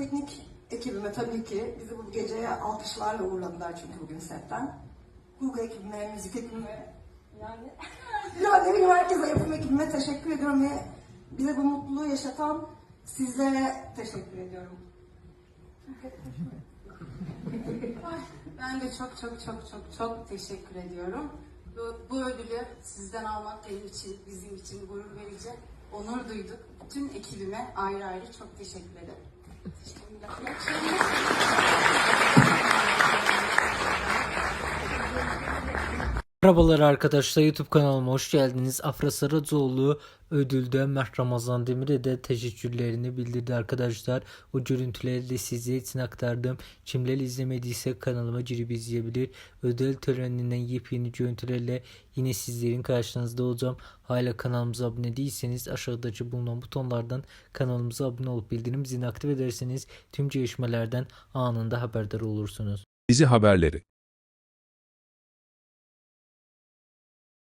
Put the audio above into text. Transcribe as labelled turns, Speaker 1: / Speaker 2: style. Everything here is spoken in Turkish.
Speaker 1: teknik ekibime tabii ki bizi bu geceye alkışlarla uğurladılar çünkü bugün setten. Google ekibime, müzik ekibime, yani ya ne bileyim herkese yapım ekibime teşekkür ediyorum ve bize bu mutluluğu yaşatan sizlere teşekkür ediyorum.
Speaker 2: Ben de çok çok çok çok çok teşekkür ediyorum. Bu, bu ödülü sizden almak benim için, bizim için gurur verici. Onur duyduk. Bütün ekibime ayrı ayrı çok teşekkür ederim.
Speaker 3: Merhabalar arkadaşlar YouTube kanalıma hoş geldiniz. Afra Saracoğlu ödülde Mert Ramazan Demir'e de teşekkürlerini bildirdi arkadaşlar. O görüntüleri de size için aktardım. Kimler izlemediyse kanalıma girip izleyebilir. Ödül töreninden yepyeni görüntülerle yine sizlerin karşınızda olacağım. Hala kanalımıza abone değilseniz aşağıdaki bulunan butonlardan kanalımıza abone olup bildirim zilini aktif ederseniz tüm gelişmelerden anında haberdar olursunuz.
Speaker 4: Dizi haberleri